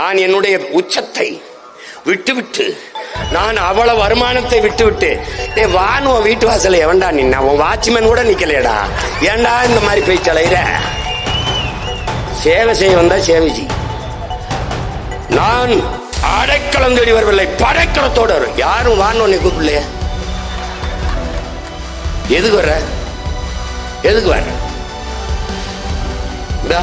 நான் என்னுடைய உச்சத்தை விட்டுவிட்டு நான் அவ்வளவு வருமானத்தை விட்டுவிட்டு டே வானு வீட்டு வாசல்ல எவன்டா நின்னா? உன் வாட்ச்மேன் கூட நிக்கலையடா. ஏன்டா இந்த மாதிரி போய் தலையிற சேவை செய்ய வந்தா சேவைஜி நான் அடைக்கலம் தேடி வரவில்லை படைக்கலத்தோட வரும் யாரும் வான்னு உன்னை கூப்பிடலையே? எதுக்கு வர்ற? எதுக்கு வர்ற? இந்தா.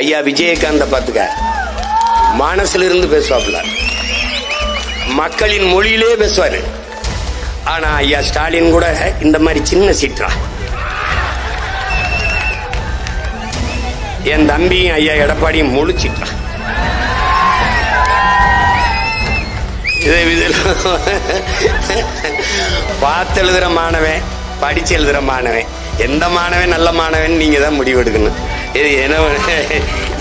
ஐயா விஜயகாந்த பாத்துக்க மனசுல இருந்து பேசுவாப்புல. மக்களின் மொழியிலே பேசுவாரு. ஆனா ஐயா ஸ்டாலின் கூட இந்த மாதிரி சின்ன சீற்றா. என் தம்பியும் ஐயா எடப்பாடியும் முழிச்சிட்டா இதை இதில் பார்த்து எழுதுற மாணவன் படிச்சு எழுதுற மாணவன். எந்த மாணவன் நல்ல மாணவன் நீங்க தான் முடிவெடுக்கணும். இது என்ன